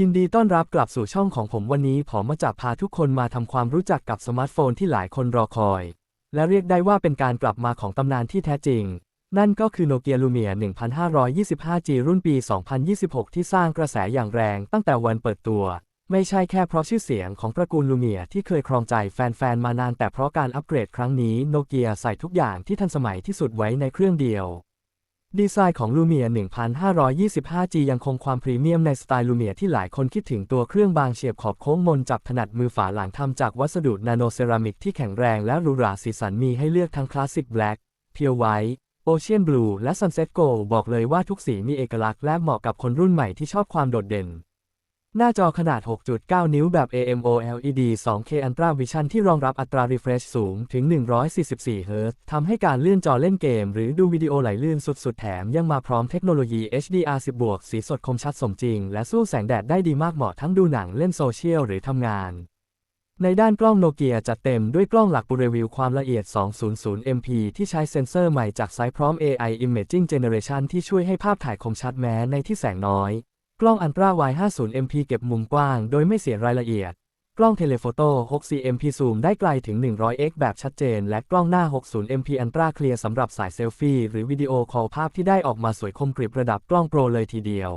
ยินดีต้อนรับกลับสู่ช่องของผมวันนี้ผมมาจะพาทุกคนมาทำความรู้จักกับสมาร์ทโฟนที่หลายคนรอคอย และเรียกได้ว่าเป็นการกลับมาของตำนานที่แท้จริง นั่นก็คือโนเกียลูเมีย 1525G รุ่นปี 2026 ที่สร้างกระแสอย่างแรงตั้งแต่วันเปิดตัว ไม่ใช่แค่เพราะชื่อเสียงของตระกูลลูเมียที่เคยครองใจแฟนๆ มานานแต่เพราะการอัปเกรดครั้งนี้โนเกียใส่ทุกอย่างที่ทันสมัยที่สุดไว้ในเครื่องเดียว ดีไซน์ของลูเมีย 1525G ยังคงความพรีเมียมในสไตล์ลูเมียที่หลายคนคิดถึงตัวเครื่องบางเฉียบขอบโค้งมนจับถนัดมือฝาหลังทำจากวัสดุนาโนเซรามิกที่แข็งแรงและหรูหราสีสันมีให้เลือกทั้งคลาสสิกแบล็กเพียวไวท์โอเชียนบลูและซันเซ็ตโกลบอกเลยว่าทุกสีมีเอกลักษณ์และเหมาะกับคนรุ่นใหม่ที่ชอบความโดดเด่น หน้าจอขนาด 6.9 นิ้วแบบ AMOLED 2K Ultra Vision ที่รองรับอัตรา refresh สูงถึง 144 Hz ทำให้การเลื่อนจอเล่นเกม หรือดูวิดีโอไหลลื่นสุดๆ แถมยังมาพร้อมเทคโนโลยี HDR 10บวกสีสดคมชัดสมจริง และสู้แสงแดดได้ดีมากเหมาะทั้งดูหนังเล่นโซเชียลหรือทำงานในด้านกล้องโนเกียจัดเต็มด้วยกล้องหลักบูเรวิวความละเอียด 200 MP ที่ใช้เซ็นเซอร์ใหม่จากไซส์พร้อม AI Imaging Generation ที่ช่วยให้ภาพถ่ายคมชัดแม้ในที่แสงน้อย กล้องอันตราไว50 MP เก็บมุมกว้างโดยไม่เสียรายละเอียด กล้องเทเลโฟโต้ 6CMP ซูมได้ไกลถึง 100x แบบชัดเจน และกล้องหน้า 60 MP อันตราเคลียร์สำหรับสายเซลฟี่หรือวิดีโอคอลภาพที่ได้ออกมาสวยคมกริบระดับกล้องโปรเลยทีเดียว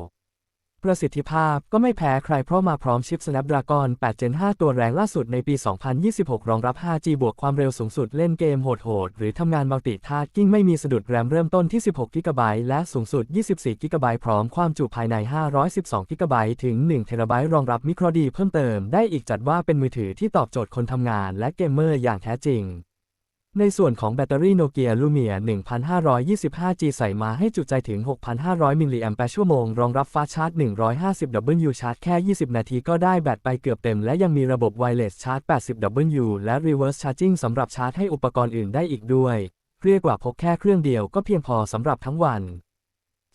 ประสิทธิภาพก็ไม่แพ้ใครเพราะมาพร้อมชิป Snapdragon 8 Gen 5 ตัวแรงล่าสุดในปี 2026 รองรับ 5G บวกความเร็วสูงสุดเล่นเกมโหดๆ หรือทำงานมัลติทาสกิ้งไม่มีสะดุดแรมเริ่มต้นที่ 16 g b และสูงสุด 24 g b พร้อมความจุภายใน 512 g b ถึง1 t b รองรับ microSD เพิ่มเติมได้อีกจัดว่าเป็นมือถือที่ตอบโจทย์คนทำงานและเกมเมอร์อย่างแท้จริง ในส่วนของแบตเตอรี่โนเกียลูเมีย 1525G ใส่มาให้จุใจถึง 6,500 มิลลิแอมแปร์ชั่วโมง รองรับฟ้าสต์ชาร์จ 150W ชาร์จแค่ 20 นาทีก็ได้แบตไปเกือบเต็ม และยังมีระบบไวเลสชาร์จ 80W และ Reverse Charging สำหรับชาร์จให้อุปกรณ์อื่นได้อีกด้วย เรียกว่าพกแค่เครื่องเดียวก็เพียงพอสำหรับทั้งวัน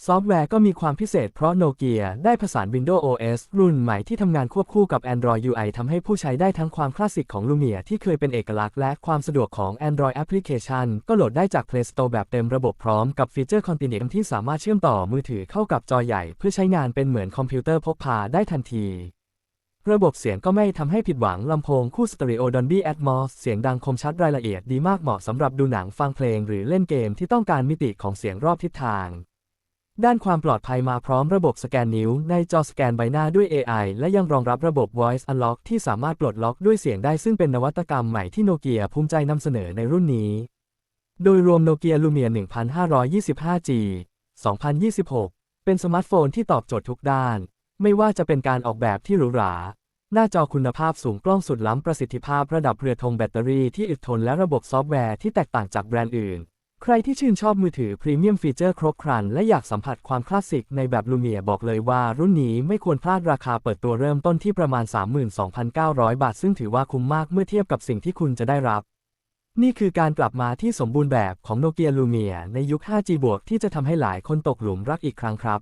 ซอฟต์แวร์ก็มีความพิเศษเพราะโนเกียได้ผสาน Windows OS รุ่นใหม่ที่ทำงานควบคู่กับ Android UI ทำให้ผู้ใช้ได้ทั้งความคลาสสิกของ Lumia ที่เคยเป็นเอกลักษณ์และความสะดวกของ Android Application ก็โหลดได้จาก Play Store แบบเต็มระบบพร้อมกับฟีเจอร์ Continuum ที่สามารถเชื่อมต่อมือถือเข้ากับจอใหญ่ เพื่อใช้งานเป็นเหมือนคอมพิวเตอร์พกพาได้ทันที ระบบเสียงก็ไม่ทำให้ผิดหวังลำโพงคู่สเตอริโอ Dolby Atmos เสียงดังคมชัดรายละเอียดดีมากเหมาะสำหรับดูหนังฟังเพลง หรือเล่นเกมที่ต้องการมิติของเสียงรอบทิศทาง ด้านความปลอดภัยมาพร้อมระบบสแกนนิ้ว ในจอสแกนใบหน้าด้วย AI และยังรองรับระบบ Voice Unlock ที่สามารถปลดล็อกด้วยเสียงได้ซึ่งเป็นนวัตกรรมใหม่ที่โนเกียภูมิใจนำเสนอในรุ่นนี้ โดยรวมโนเกียลูเมีย 1525G 2026 เป็นสมาร์ทโฟนที่ตอบโจทย์ทุกด้าน ไม่ว่าจะเป็นการออกแบบที่หรูหรา หน้าจอคุณภาพสูงกล้องสุดล้ำประสิทธิภาพระดับเรือธงแบตเตอรี่ที่อึดทนและระบบซอฟต์แวร์ที่แตกต่างจากแบรนด์อื่น ใครที่ชื่นชอบมือถือพรีเมียมฟีเจอร์ครบครัน และอยากสัมผัสความคลาสสิกในแบบลูเมียบอกเลยว่ารุ่นนี้ไม่ควรพลาดราคาเปิดตัวเริ่มต้นที่ประมาณ 32,900 บาท ซึ่งถือว่าคุ้มมากเมื่อเทียบกับสิ่งที่คุณจะได้รับ นี่คือการกลับมาที่สมบูรณ์แบบของโนเกียลูเมียในยุค 5G บวกที่จะทำให้หลายคนตกหลุมรักอีกครั้งครับ